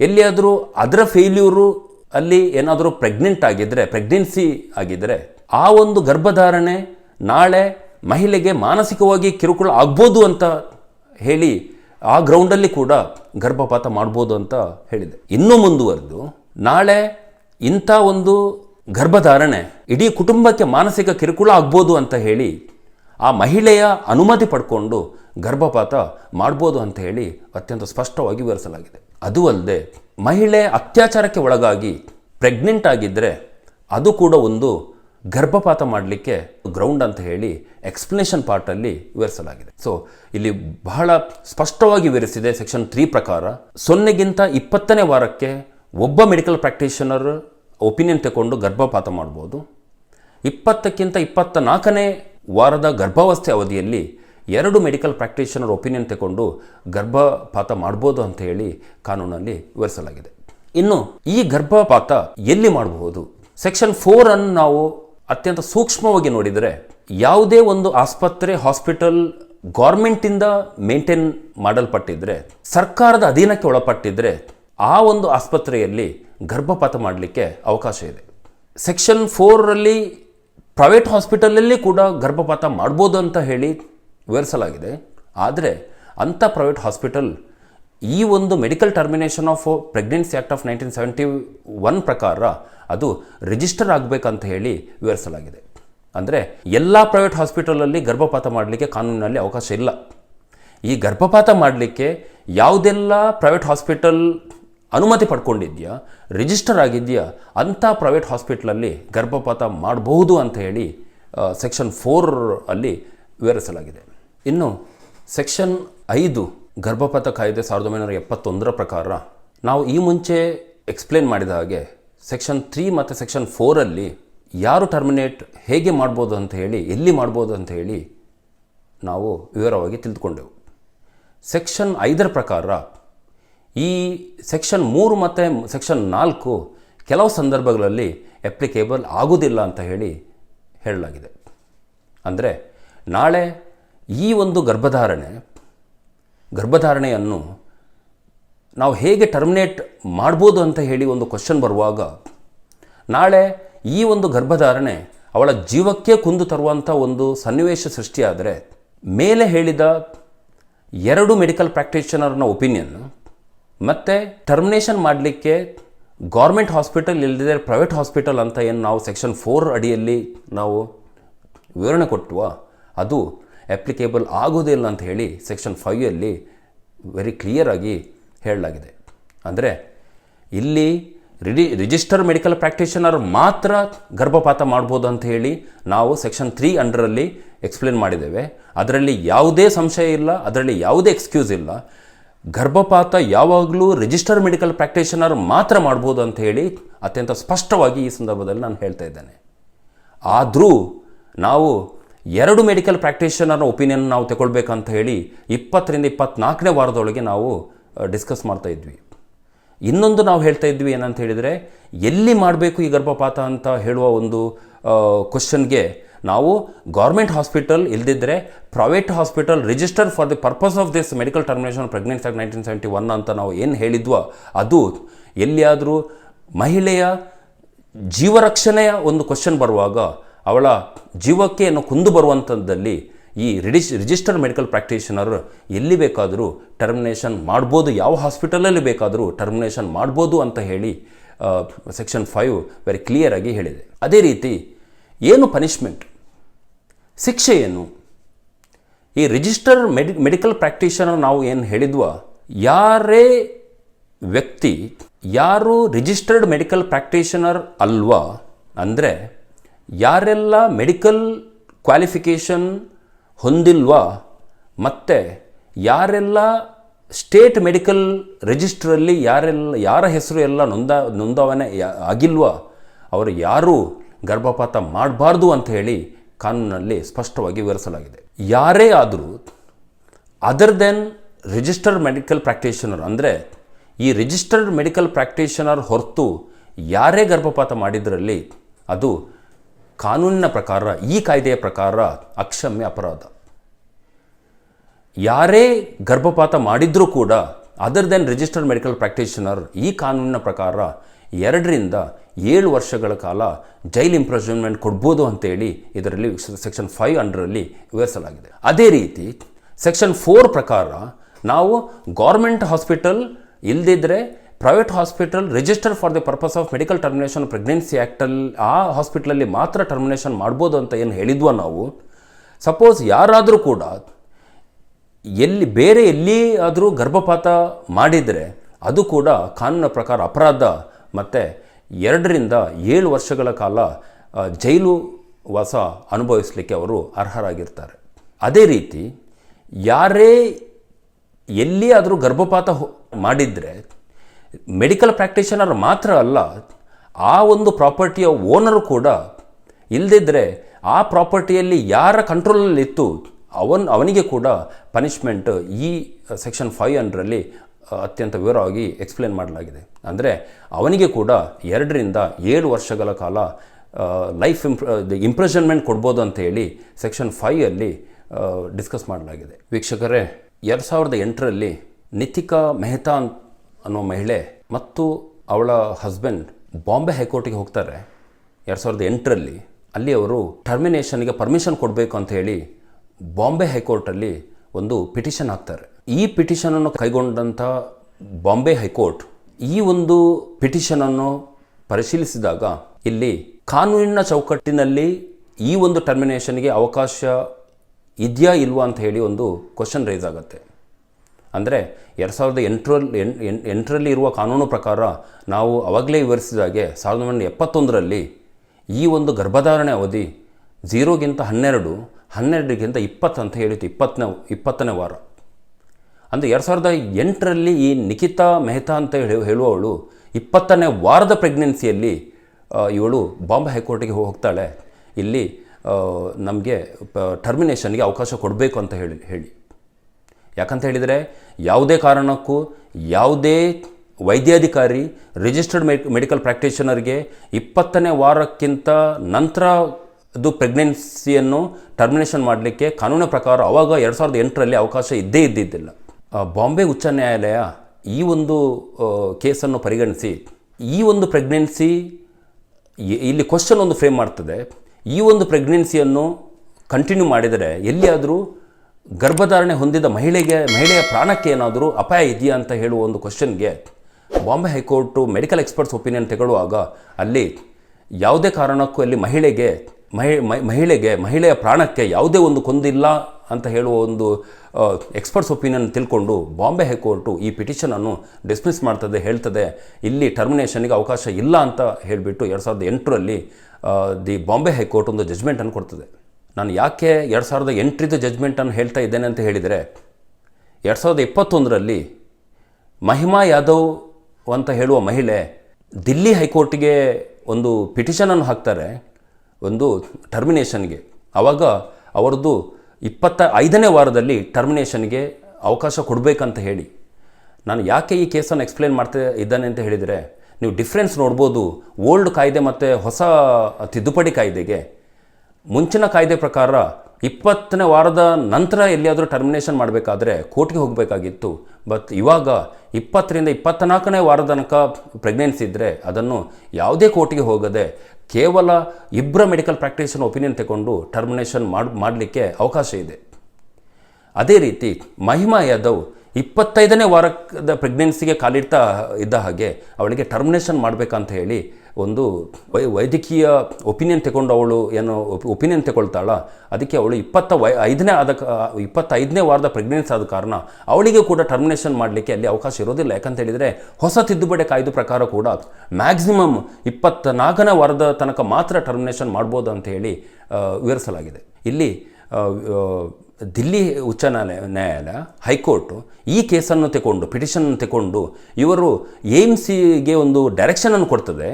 ಎಲ್ಲಿಯಾದರೂ ಅದರ ಫೇಲ್ಯೂರು ಅಲ್ಲಿ ಏನಾದರೂ ಪ್ರೆಗ್ನೆಂಟ್ ಆಗಿದ್ದರೆ ಪ್ರೆಗ್ನೆನ್ಸಿ ಆಗಿದ್ದರೆ ಆ ಒಂದು ಗರ್ಭಧಾರಣೆ ನಾಳೆ ಮಹಿಳೆಗೆ ಮಾನಸಿಕವಾಗಿ ಕಿರುಕುಳ ಆಗ್ಬೋದು ಅಂತ ಹೇಳಿ ಆ ಗ್ರೌಂಡಲ್ಲಿ ಕೂಡ ಗರ್ಭಪಾತ ಮಾಡ್ಬೋದು ಅಂತ ಹೇಳಿದೆ. ಇನ್ನೂ ಮುಂದುವರೆದು, ನಾಳೆ ಇಂಥ ಒಂದು ಗರ್ಭಧಾರಣೆ ಇಡೀ ಕುಟುಂಬಕ್ಕೆ ಮಾನಸಿಕ ಕಿರುಕುಳ ಆಗ್ಬೋದು ಅಂತ ಹೇಳಿ ಆ ಮಹಿಳೆಯ ಅನುಮತಿ ಪಡ್ಕೊಂಡು ಗರ್ಭಪಾತ ಮಾಡ್ಬೋದು ಅಂತ ಹೇಳಿ ಅತ್ಯಂತ ಸ್ಪಷ್ಟವಾಗಿ ವಿವರಿಸಲಾಗಿದೆ. ಅದು ಅಲ್ಲದೆ ಮಹಿಳೆ ಅತ್ಯಾಚಾರಕ್ಕೆ ಒಳಗಾಗಿ ಪ್ರೆಗ್ನೆಂಟ್ ಆಗಿದ್ದರೆ ಅದು ಕೂಡ ಒಂದು ಗರ್ಭಪಾತ ಮಾಡಲಿಕ್ಕೆ ಗ್ರೌಂಡ್ ಅಂತ ಹೇಳಿ ಎಕ್ಸ್ಪ್ಲನೇಷನ್ ಪಾರ್ಟಲ್ಲಿ ವಿವರಿಸಲಾಗಿದೆ. ಸೊ ಇಲ್ಲಿ ಬಹಳ ಸ್ಪಷ್ಟವಾಗಿ ವಿವರಿಸಿದೆ ಸೆಕ್ಷನ್ ತ್ರೀ ಪ್ರಕಾರ ಸೊನ್ನೆಗಿಂತ ಇಪ್ಪತ್ತನೇ ವಾರಕ್ಕೆ ಒಬ್ಬ ಮೆಡಿಕಲ್ ಪ್ರಾಕ್ಟೀಷನರ್ ಒಪಿನಿಯನ್ ತಗೊಂಡು ಗರ್ಭಪಾತ ಮಾಡ್ಬೋದು. ಇಪ್ಪತ್ತಕ್ಕಿಂತ ಇಪ್ಪತ್ತ ನಾಲ್ಕನೇ ವಾರದ ಗರ್ಭಾವಸ್ಥೆ ಅವಧಿಯಲ್ಲಿ ಎರಡು ಮೆಡಿಕಲ್ ಪ್ರಾಕ್ಟೀಷನರ್ ಒಪಿನಿಯನ್ ತಗೊಂಡು ಗರ್ಭಪಾತ ಮಾಡ್ಬೋದು ಅಂತ ಹೇಳಿ ಕಾನೂನಲ್ಲಿ ವಿವರಿಸಲಾಗಿದೆ. ಇನ್ನು ಈ ಗರ್ಭಪಾತ ಎಲ್ಲಿ ಮಾಡಬಹುದು? ಸೆಕ್ಷನ್ ಫೋರ್ ಅನ್ನು ನಾವು ಅತ್ಯಂತ ಸೂಕ್ಷ್ಮವಾಗಿ ನೋಡಿದರೆ ಯಾವುದೇ ಒಂದು ಆಸ್ಪತ್ರೆ, ಹಾಸ್ಪಿಟಲ್ ಗೌರ್ಮೆಂಟಿಂದ ಮೇಂಟೈನ್ ಮಾಡಲ್ಪಟ್ಟಿದ್ರೆ, ಸರ್ಕಾರದ ಅಧೀನಕ್ಕೆ ಒಳಪಟ್ಟಿದ್ರೆ ಆ ಒಂದು ಆಸ್ಪತ್ರೆಯಲ್ಲಿ ಗರ್ಭಪಾತ ಮಾಡಲಿಕ್ಕೆ ಅವಕಾಶ ಇದೆ. ಸೆಕ್ಷನ್ ಫೋರಲ್ಲಿ ಪ್ರೈವೇಟ್ ಹಾಸ್ಪಿಟಲಲ್ಲಿ ಕೂಡ ಗರ್ಭಪಾತ ಮಾಡ್ಬೋದು ಅಂತ ಹೇಳಿ ವಿವರಿಸಲಾಗಿದೆ. ಆದರೆ ಅಂಥ ಪ್ರೈವೇಟ್ ಹಾಸ್ಪಿಟಲ್ ಈ ಒಂದು medical termination of pregnancy act of nineteen seventy one ಪ್ರಕಾರ ಅದು ರಿಜಿಸ್ಟರ್ ಆಗಬೇಕಂತ ಹೇಳಿ ವಿವರಿಸಲಾಗಿದೆ. ಅಂದರೆ ಎಲ್ಲ ಪ್ರೈವೇಟ್ ಹಾಸ್ಪಿಟಲಲ್ಲಿ ಗರ್ಭಪಾತ ಮಾಡಲಿಕ್ಕೆ ಕಾನೂನಿನಲ್ಲಿ ಅವಕಾಶ ಇಲ್ಲ. ಈ ಗರ್ಭಪಾತ ಮಾಡಲಿಕ್ಕೆ ಯಾವುದೆಲ್ಲ ಪ್ರೈವೇಟ್ ಹಾಸ್ಪಿಟಲ್ ಅನುಮತಿ ಪಡ್ಕೊಂಡಿದ್ಯಾ? ರಿಜಿಸ್ಟರ್ ಆಗಿದೆಯಾ? ಅಂಥ ಪ್ರೈವೇಟ್ ಹಾಸ್ಪಿಟ್ಲಲ್ಲಿ ಗರ್ಭಪಾತ ಮಾಡಬಹುದು ಅಂತ ಹೇಳಿ ಸೆಕ್ಷನ್ ಫೋರ್ ಅಲ್ಲಿ ವಿವರಿಸಲಾಗಿದೆ. ಇನ್ನು ಸೆಕ್ಷನ್ ಐದು ಗರ್ಭಪಾತ ಕಾಯ್ದೆ ಸಾವಿರದ ಒಂಬೈನೂರ ಎಪ್ಪತ್ತೊಂದರ ಪ್ರಕಾರ ನಾವು ಈ ಮುಂಚೆ ಎಕ್ಸ್ಪ್ಲೇನ್ ಮಾಡಿದ ಹಾಗೆ ಸೆಕ್ಷನ್ ತ್ರೀ ಮತ್ತು ಸೆಕ್ಷನ್ ಫೋರಲ್ಲಿ ಯಾರು ಟರ್ಮಿನೇಟ್ ಹೇಗೆ ಮಾಡ್ಬೋದು ಅಂತ ಹೇಳಿ, ಎಲ್ಲಿ ಮಾಡ್ಬೋದು ಅಂತ ಹೇಳಿ ನಾವು ವಿವರವಾಗಿ ತಿಳಿದುಕೊಂಡೆವು. ಸೆಕ್ಷನ್ ಐದರ ಪ್ರಕಾರ ಈ ಸೆಕ್ಷನ್ ಮೂರು ಮತ್ತು ಸೆಕ್ಷನ್ ನಾಲ್ಕು ಕೆಲವು ಸಂದರ್ಭಗಳಲ್ಲಿ ಅಪ್ಲಿಕೇಬಲ್ ಆಗುವುದಿಲ್ಲ ಅಂತ ಹೇಳಿ ಹೇಳಲಾಗಿದೆ. ಅಂದರೆ ನಾಳೆ ಈ ಒಂದು ಗರ್ಭಧಾರಣೆ, ಗರ್ಭಧಾರಣೆಯನ್ನು ನಾವು ಹೇಗೆ ಟರ್ಮಿನೇಟ್ ಮಾಡ್ಬೋದು ಅಂತ ಹೇಳಿ ಒಂದು ಕ್ವಶನ್ ಬರುವಾಗ ನಾಳೆ ಈ ಒಂದು ಗರ್ಭಧಾರಣೆ ಅವಳ ಜೀವಕ್ಕೆ ಕುಂದು ತರುವಂಥ ಒಂದು ಸನ್ನಿವೇಶ ಸೃಷ್ಟಿಯಾದರೆ ಮೇಲೆ ಹೇಳಿದ ಎರಡು ಮೆಡಿಕಲ್ ಪ್ರಾಕ್ಟೀಷನರ್ನ ಒಪಿನಿಯನ್ ಮತ್ತು ಟರ್ಮಿನೇಷನ್ ಮಾಡಲಿಕ್ಕೆ ಗೌರ್ಮೆಂಟ್ ಹಾಸ್ಪಿಟಲ್ ಇಲ್ಲದಿದ್ದರೆ ಪ್ರೈವೇಟ್ ಹಾಸ್ಪಿಟಲ್ ಅಂತ ಏನು ನಾವು ಸೆಕ್ಷನ್ ಫೋರ್ ಅಡಿಯಲ್ಲಿ ನಾವು ವಿವರಣೆ ಕೊಟ್ಟುವ ಅದು ಅಪ್ಲಿಕೇಬಲ್ ಆಗೋದಿಲ್ಲ ಅಂತ ಹೇಳಿ ಸೆಕ್ಷನ್ ಫೈವಲ್ಲಿ ವೆರಿ ಕ್ಲಿಯರಾಗಿ ಹೇಳಲಾಗಿದೆ. ಅಂದರೆ ಇಲ್ಲಿ ರಿಡಿ ರಿಜಿಸ್ಟರ್ ಮೆಡಿಕಲ್ ಪ್ರಾಕ್ಟೀಷನರ್ ಮಾತ್ರ ಗರ್ಭಪಾತ ಮಾಡ್ಬೋದು ಅಂತ ಹೇಳಿ ನಾವು ಸೆಕ್ಷನ್ ತ್ರೀ ಅಂಡರಲ್ಲಿ ಎಕ್ಸ್ಪ್ಲೇನ್ ಮಾಡಿದ್ದೇವೆ. ಅದರಲ್ಲಿ ಯಾವುದೇ ಸಂಶಯ ಇಲ್ಲ, ಅದರಲ್ಲಿ ಯಾವುದೇ ಎಕ್ಸ್ಕ್ಯೂಸ್ ಇಲ್ಲ. ಗರ್ಭಪಾತ ಯಾವಾಗಲೂ ರಿಜಿಸ್ಟರ್ ಮೆಡಿಕಲ್ ಪ್ರಾಕ್ಟೀಷನರ್ ಮಾತ್ರ ಮಾಡ್ಬೋದು ಅಂತ ಹೇಳಿ ಅತ್ಯಂತ ಸ್ಪಷ್ಟವಾಗಿ ಈ ಸಂದರ್ಭದಲ್ಲಿ ನಾನು ಹೇಳ್ತಾ ಇದ್ದೇನೆ. ಆದರೂ ನಾವು ಎರಡು ಮೆಡಿಕಲ್ ಪ್ರಾಕ್ಟೀಷನರ್ನ ಒಪಿನಿಯನ್ ನಾವು ತಗೊಳ್ಬೇಕಂತ ಹೇಳಿ ಇಪ್ಪತ್ತರಿಂದ ಇಪ್ಪತ್ನಾಲ್ಕನೇ ವಾರದೊಳಗೆ ನಾವು ಡಿಸ್ಕಸ್ ಮಾಡ್ತಾ ಇದ್ವಿ. ಇನ್ನೊಂದು ನಾವು ಹೇಳ್ತಾ ಇದ್ವಿ ಏನಂತ ಹೇಳಿದರೆ, ಎಲ್ಲಿ ಮಾಡಬೇಕು ಈ ಗರ್ಭಪಾತ ಅಂತ ಹೇಳುವ ಒಂದು ಕ್ವಶನ್ಗೆ ನಾವು ಗೌರ್ಮೆಂಟ್ ಹಾಸ್ಪಿಟಲ್ ಇಲ್ದಿದ್ರೆ private hospital register for the purpose of this medical termination pregnancy of nineteen seventy one ಅಂತ ನಾವು ಏನು ಹೇಳಿದ್ವೋ ಅದು ಎಲ್ಲಿಯಾದರೂ ಮಹಿಳೆಯ ಜೀವರಕ್ಷಣೆಯ ಒಂದು ಕ್ವಶನ್ ಬರುವಾಗ ಅವಳ ಜೀವಕ್ಕೆ ಏನು ಕುಂದು ಬರುವಂಥದ್ದಲ್ಲಿ ಈ ರಿಡಿಸ್ ರಿಜಿಸ್ಟರ್ಡ್ ಮೆಡಿಕಲ್ ಪ್ರಾಕ್ಟೀಷನರ್ ಎಲ್ಲಿ ಬೇಕಾದರೂ ಟರ್ಮಿನೇಷನ್ ಮಾಡ್ಬೋದು, ಯಾವ ಹಾಸ್ಪಿಟಲಲ್ಲಿ ಬೇಕಾದರೂ ಟರ್ಮಿನೇಷನ್ ಮಾಡ್ಬೋದು ಅಂತ ಹೇಳಿ ಸೆಕ್ಷನ್ ಫೈವ್ ವೆರಿ ಕ್ಲಿಯರಾಗಿ ಹೇಳಿದೆ. ಅದೇ ರೀತಿ ಏನು ಪನಿಷ್ಮೆಂಟ್ ಶಿಕ್ಷೆ ಏನು? ಈ ರಿಜಿಸ್ಟರ್ ಮೆಡಿ ಮೆಡಿಕಲ್ ಪ್ರಾಕ್ಟೀಷನರ್ ನಾವು ಏನು ಹೇಳಿದ್ವ? ಯಾರೇ ವ್ಯಕ್ತಿ, ಯಾರು ರಿಜಿಸ್ಟರ್ಡ್ ಮೆಡಿಕಲ್ ಪ್ರಾಕ್ಟೀಷನರ್ ಅಲ್ವಾ? ಅಂದರೆ ಯಾರೆಲ್ಲ ಮೆಡಿಕಲ್ ಕ್ವಾಲಿಫಿಕೇಷನ್ ಹೊಂದಿಲ್ವಾ? ಮತ್ತು ಯಾರೆಲ್ಲ ಸ್ಟೇಟ್ ಮೆಡಿಕಲ್ ರಿಜಿಸ್ಟ್ರಲ್ಲಿ ಯಾರೆಲ್ಲ, ಯಾರ ಹೆಸರು ಎಲ್ಲ ನೊಂದ ನೋಂದಾವಣೆ ಆಗಿಲ್ವಾ? ಅವರು ಯಾರೂ? ಗರ್ಭಪಾತ ಮಾಡಬಾರ್ದು ಅಂತ ಹೇಳಿ ಕಾನೂನಿನಲ್ಲಿ ಸ್ಪಷ್ಟವಾಗಿ ವಿವರಿಸಲಾಗಿದೆ. ಯಾರೇ ಆದರೂ other than registered medical practitioner ಅಂದರೆ ಈ ರಿಜಿಸ್ಟರ್ಡ್ ಮೆಡಿಕಲ್ ಪ್ರಾಕ್ಟೀಷನರ್ ಹೊರತು ಯಾರೇ ಗರ್ಭಪಾತ ಮಾಡಿದ್ರಲ್ಲಿ ಅದು ಕಾನೂನಿನ ಪ್ರಕಾರ, ಈ ಕಾಯ್ದೆಯ ಪ್ರಕಾರ ಅಕ್ಷಮ್ಯ ಅಪರಾಧ. ಯಾರೇ ಗರ್ಭಪಾತ ಮಾಡಿದ್ರೂ ಕೂಡ other than registered medical practitioner ಈ ಕಾನೂನಿನ ಪ್ರಕಾರ ಎರಡರಿಂದ ಏಳು ವರ್ಷಗಳ ಕಾಲ ಜೈಲ್ ಇಂಪ್ರೂವ್ಮೆಂಟ್ ಕೊಡ್ಬೋದು ಅಂತೇಳಿ ಇದರಲ್ಲಿ ಸೆಕ್ಷನ್ ಫೈವ್ ಅಂಡರಲ್ಲಿ ವಿವರಿಸಲಾಗಿದೆ. ಅದೇ ರೀತಿ ಸೆಕ್ಷನ್ ಫೋರ್ ಪ್ರಕಾರ ನಾವು ಗೌರ್ಮೆಂಟ್ ಹಾಸ್ಪಿಟಲ್ ಇಲ್ಲದಿದ್ದರೆ private hospital register for the purpose of medical termination pregnancy ಆ್ಯಕ್ಟಲ್ಲಿ ಆ ಹಾಸ್ಪಿಟಲಲ್ಲಿ ಮಾತ್ರ ಟರ್ಮಿನೇಷನ್ ಮಾಡ್ಬೋದು ಅಂತ ಏನು ಹೇಳಿದ್ವೋ ನಾವು ಸಪೋಸ್ ಯಾರಾದರೂ ಕೂಡ ಎಲ್ಲಿ ಬೇರೆ ಎಲ್ಲಿ ಆದರೂ ಗರ್ಭಪಾತ ಮಾಡಿದರೆ ಅದು ಕೂಡ ಕಾನೂನಿನ ಪ್ರಕಾರ ಅಪರಾಧ ಮತ್ತು ಎರಡರಿಂದ ಏಳು ವರ್ಷಗಳ ಕಾಲ ಜೈಲು ವಾಸ ಅನುಭವಿಸಲಿಕ್ಕೆ ಅವರು ಅರ್ಹರಾಗಿರ್ತಾರೆ. ಅದೇ ರೀತಿ ಯಾರೇ ಎಲ್ಲಿ ಆದರೂ ಗರ್ಭಪಾತ ಮಾಡಿದರೆ ಮೆಡಿಕಲ್ ಪ್ರಾಕ್ಟೀಷನರ್ ಮಾತ್ರ ಅಲ್ಲ, ಆ ಒಂದು ಪ್ರಾಪರ್ಟಿಯ ಓನರು ಕೂಡ ಇಲ್ಲದಿದ್ದರೆ ಆ ಪ್ರಾಪರ್ಟಿಯಲ್ಲಿ ಯಾರ ಕಂಟ್ರೋಲಲ್ಲಿತ್ತು ಅವನ್, ಅವನಿಗೆ ಕೂಡ ಪನಿಷ್ಮೆಂಟ್ ಈ ಸೆಕ್ಷನ್ ಫೈವ್ ಹಂಡ್ರಲ್ಲಿ ಅತ್ಯಂತ ವಿವರವಾಗಿ ಎಕ್ಸ್ಪ್ಲೇನ್ ಮಾಡಲಾಗಿದೆ. ಅಂದರೆ ಅವನಿಗೆ ಕೂಡ ಎರಡರಿಂದ ಏಳು ವರ್ಷಗಳ ಕಾಲ ಲೈಫ್ ಇಂಪ್ರ ಇಂಪ್ರೆಷನ್ಮೆಂಟ್ ಕೊಡ್ಬೋದು ಅಂತ ಹೇಳಿ ಸೆಕ್ಷನ್ ಫೈಯಲ್ಲಿ ಡಿಸ್ಕಸ್ ಮಾಡಲಾಗಿದೆ. ವೀಕ್ಷಕರೇ, ಎರಡು ಸಾವಿರದ ಎಂಟರಲ್ಲಿ ನಿತಿಕಾ ಮೆಹ್ತಾ ಅನ್- ಅನ್ನೋ ಮಹಿಳೆ ಮತ್ತು ಅವಳ ಹಸ್ಬೆಂಡ್ ಬಾಂಬೆ ಹೈಕೋರ್ಟಿಗೆ ಹೋಗ್ತಾರೆ. ಎರಡು ಸಾವಿರದ ಎಂಟರಲ್ಲಿ ಅಲ್ಲಿ ಅವರು ಟರ್ಮಿನೇಷನ್ಗೆ ಪರ್ಮಿಷನ್ ಕೊಡಬೇಕು ಅಂತ ಹೇಳಿ ಬಾಂಬೆ ಹೈಕೋರ್ಟಲ್ಲಿ ಒಂದು ಪಿಟಿಷನ್ ಹಾಕ್ತಾರೆ ಈ ಪಿಟಿಷನನ್ನು ಕೈಗೊಂಡಂಥ ಬಾಂಬೆ ಹೈಕೋರ್ಟ್ ಈ ಒಂದು ಪಿಟಿಷನನ್ನು ಪರಿಶೀಲಿಸಿದಾಗ ಇಲ್ಲಿ ಕಾನೂನಿನ ಚೌಕಟ್ಟಿನಲ್ಲಿ ಈ ಒಂದು ಟರ್ಮಿನೇಷನ್ಗೆ ಅವಕಾಶ ಇದೆಯಾ ಇಲ್ವಾ ಅಂತ ಹೇಳಿ ಒಂದು ಕ್ವಶನ್ ರೈಸ್ ಆಗುತ್ತೆ. ಅಂದರೆ ಎರಡು ಸಾವಿರದ ಎಂಟರಲ್ಲಿ ಎಂಟರಲ್ಲಿ ಇರುವ ಕಾನೂನು ಪ್ರಕಾರ ನಾವು ಅವಾಗಲೇ ವಿವರಿಸಿದಾಗೆ ಸಾವಿರದ ಒಂಬೈನೂರ ಎಪ್ಪತ್ತೊಂದರಲ್ಲಿ ಈ ಒಂದು ಗರ್ಭಧಾರಣೆ ಅವಧಿ ಝೀರೋಗಿಂತ ಹನ್ನೆರಡು ಹನ್ನೆರಡಕ್ಕಿಂತ ಇಪ್ಪತ್ತು ಅಂತ ಹೇಳಿತ್ತು, ಇಪ್ಪತ್ತನೇ ಇಪ್ಪತ್ತನೇ ವಾರ. ಅಂದರೆ ಎರಡು ಸಾವಿರದ ಎಂಟರಲ್ಲಿ ಈ ನಿಖಿತಾ ಮೆಹ್ತಾ ಅಂತ ಹೇಳಿ, ಹೇಳುವವಳು ಇಪ್ಪತ್ತನೇ ವಾರದ ಪ್ರೆಗ್ನೆನ್ಸಿಯಲ್ಲಿ ಇವಳು ಬಾಂಬೆ ಹೈಕೋರ್ಟಿಗೆ ಹೋಗ್ತಾಳೆ. ಇಲ್ಲಿ ನಮಗೆ ಟರ್ಮಿನೇಷನ್ಗೆ ಅವಕಾಶ ಕೊಡಬೇಕು ಅಂತ ಹೇಳಿ ಹೇಳಿ. ಯಾಕಂತ ಹೇಳಿದರೆ ಯಾವುದೇ ಕಾರಣಕ್ಕೂ ಯಾವುದೇ ವೈದ್ಯಾಧಿಕಾರಿ ರಿಜಿಸ್ಟರ್ಡ್ ಮೆಡಿಕಲ್ ಪ್ರಾಕ್ಟೀಷನರ್ಗೆ ಇಪ್ಪತ್ತನೇ ವಾರಕ್ಕಿಂತ ನಂತರ ಅದು ಪ್ರೆಗ್ನೆನ್ಸಿಯನ್ನು ಟರ್ಮಿನೇಷನ್ ಮಾಡಲಿಕ್ಕೆ ಕಾನೂನಿನ ಪ್ರಕಾರ ಅವಾಗ ಎರಡು ಸಾವಿರದ ಎಂಟರಲ್ಲಿ ಅವಕಾಶ ಇದ್ದೇ ಇದ್ದಿದ್ದಿಲ್ಲ. ಬಾಂಬೆ ಉಚ್ಚ ನ್ಯಾಯಾಲಯ ಈ ಒಂದು ಕೇಸನ್ನು ಪರಿಗಣಿಸಿ, ಈ ಒಂದು ಪ್ರೆಗ್ನೆನ್ಸಿ ಇಲ್ಲಿ ಕ್ವಶನ್ ಒಂದು ಫ್ರೇಮ್ ಮಾಡ್ತದೆ. ಈ ಒಂದು ಪ್ರೆಗ್ನೆನ್ಸಿಯನ್ನು ಕಂಟಿನ್ಯೂ ಮಾಡಿದರೆ ಎಲ್ಲಿಯಾದರೂ ಗರ್ಭಧಾರಣೆ ಹೊಂದಿದ ಮಹಿಳೆಗೆ, ಮಹಿಳೆಯ ಪ್ರಾಣಕ್ಕೆ ಏನಾದರೂ ಅಪಾಯ ಇದೆಯಾ ಅಂತ ಹೇಳುವ ಒಂದು ಕ್ವಶನ್ಗೆ Bombay high court medical experts opinion ತೆಗೊಳ್ಳುವಾಗ ಅಲ್ಲಿ ಯಾವುದೇ ಕಾರಣಕ್ಕೂ ಅಲ್ಲಿ ಮಹಿಳೆಗೆ ಮಹಿ, ಮಹಿ- ಮಹಿಳೆಗೆ, ಮಹಿಳೆಯ ಪ್ರಾಣಕ್ಕೆ ಯಾವುದೇ ಒಂದು ಕೊಂದಿಲ್ಲ ಅಂತ ಹೇಳುವ ಒಂದು ಎಕ್ಸ್ಪರ್ಟ್ಸ್ ಒಪಿನಿಯನ್ ತಿಳ್ಕೊಂಡು ಬಾಂಬೆ ಹೈಕೋರ್ಟು ಈ ಪಿಟಿಷನನ್ನು ಡಿಸ್ಮಿಸ್ ಮಾಡ್ತದೆ, ಹೇಳ್ತದೆ. ಇಲ್ಲಿ ಟರ್ಮಿನೇಷನ್ಗೆ ಅವಕಾಶ ಇಲ್ಲ ಅಂತ ಹೇಳಿಬಿಟ್ಟು ಎರಡು ಸಾವಿರದ ಎಂಟರಲ್ಲಿ ದಿ ಬಾಂಬೆ ಹೈಕೋರ್ಟ್ ಒಂದು ಜಜ್ಮೆಂಟನ್ನು ಕೊಡ್ತದೆ. ನಾನು ಯಾಕೆ ಎರಡು ಸಾವಿರದ ಎಂಟರಿದ್ದು ಜಜ್ಮೆಂಟನ್ನು ಹೇಳ್ತಾ ಇದ್ದೇನೆ ಅಂತ ಹೇಳಿದರೆ, ಎರಡು ಸಾವಿರದ ಇಪ್ಪತ್ತೊಂದರಲ್ಲಿ ಮಹಿಮಾ ಯಾದವ್ ಅಂತ ಹೇಳುವ ಮಹಿಳೆ ದಿಲ್ಲಿ ಹೈಕೋರ್ಟಿಗೆ ಒಂದು ಪಿಟಿಷನನ್ನು ಹಾಕ್ತಾರೆ. ಒಂದು ಟರ್ಮಿನೇಷನ್ಗೆ ಆವಾಗ ಅವರದ್ದು ಇಪ್ಪತ್ತ ಐದನೇ ವಾರದಲ್ಲಿ ಟರ್ಮಿನೇಷನ್ಗೆ ಅವಕಾಶ ಕೊಡಬೇಕಂತ ಹೇಳಿ. ನಾನು ಯಾಕೆ ಈ ಕೇಸನ್ನು ಎಕ್ಸ್ಪ್ಲೇನ್ ಮಾಡ್ತಾ ಇದ್ದಾನೆ ಅಂತ ಹೇಳಿದರೆ, ನೀವು ಡಿಫ್ರೆನ್ಸ್ ನೋಡ್ಬೋದು. ಓಲ್ಡ್ ಕಾಯ್ದೆ ಮತ್ತು ಹೊಸ ತಿದ್ದುಪಡಿ ಕಾಯ್ದೆಗೆ. ಮುಂಚಿನ ಕಾಯ್ದೆ ಪ್ರಕಾರ ಇಪ್ಪತ್ತನೇ ವಾರದ ನಂತರ ಎಲ್ಲಿಯಾದರೂ ಟರ್ಮಿನೇಷನ್ ಮಾಡಬೇಕಾದ್ರೆ ಕೋರ್ಟ್ಗೆ ಹೋಗಬೇಕಾಗಿತ್ತು. ಬಟ್ ಇವಾಗ ಇಪ್ಪತ್ತರಿಂದ ಇಪ್ಪತ್ತ್ನಾಲ್ಕನೇ ವಾರದ ತನಕ ಪ್ರೆಗ್ನೆನ್ಸಿ ಇದ್ದರೆ ಅದನ್ನು ಯಾವುದೇ ಕೋರ್ಟಿಗೆ ಹೋಗದೆ ಕೇವಲ ಇಬ್ಬರ ಮೆಡಿಕಲ್ ಪ್ರಾಕ್ಟೀಷನ್ ಒಪಿನಿಯನ್ ತಗೊಂಡು ಟರ್ಮಿನೇಷನ್ ಮಾಡಿ, ಮಾಡಲಿಕ್ಕೆ ಅವಕಾಶ ಇದೆ. ಅದೇ ರೀತಿ ಮಹಿಮಾ ಯಾದವ್ ಇಪ್ಪತ್ತೈದನೇ ವಾರದ ಪ್ರೆಗ್ನೆನ್ಸಿಗೆ ಕಾಲಿಡ್ತಾ ಇದ್ದ ಹಾಗೆ ಅವಳಿಗೆ ಟರ್ಮಿನೇಷನ್ ಮಾಡಬೇಕಂತ ಹೇಳಿ ಒಂದು ವೈ, ವೈದ್ಯಕೀಯ ಒಪಿನಿಯನ್ ತಗೊಂಡು ಅವಳು ಏನು ಒಪಿನಿಯನ್ ತಗೊಳ್ತಾಳ, ಅದಕ್ಕೆ ಅವಳು ಇಪ್ಪತ್ತ ವೈ, ಐದನೇ ಆದ ಇಪ್ಪತ್ತೈದನೇ ವಾರದ ಪ್ರೆಗ್ನೆನ್ಸಿ ಆದ ಕಾರಣ ಅವಳಿಗೆ ಕೂಡ ಟರ್ಮಿನೇಷನ್ ಮಾಡಲಿಕ್ಕೆ ಅಲ್ಲಿ ಅವಕಾಶ ಇರೋದಿಲ್ಲ. ಯಾಕಂತ ಹೇಳಿದರೆ ಹೊಸ ತಿದ್ದುಪಡಿ ಕಾಯ್ದೆ ಪ್ರಕಾರ ಕೂಡ ಮ್ಯಾಕ್ಸಿಮಮ್ ಇಪ್ಪತ್ತ ನಾಲ್ಕನೇ ವಾರದ ತನಕ ಮಾತ್ರ ಟರ್ಮಿನೇಷನ್ ಮಾಡ್ಬೋದು ಅಂತ ಹೇಳಿ ವಿವರಿಸಲಾಗಿದೆ. ಇಲ್ಲಿ ದಿಲ್ಲಿ ಉಚ್ಚ ನ್ಯಾಯಾಲಯ ಹೈಕೋರ್ಟು ಈ ಕೇಸನ್ನು ತಗೊಂಡು, ಪಿಟಿಷನ್ ತಗೊಂಡು ಇವರು ಏಮ್ಸಿಗೆ ಒಂದು ಡೈರೆಕ್ಷನನ್ನು ಕೊಡ್ತದೆ.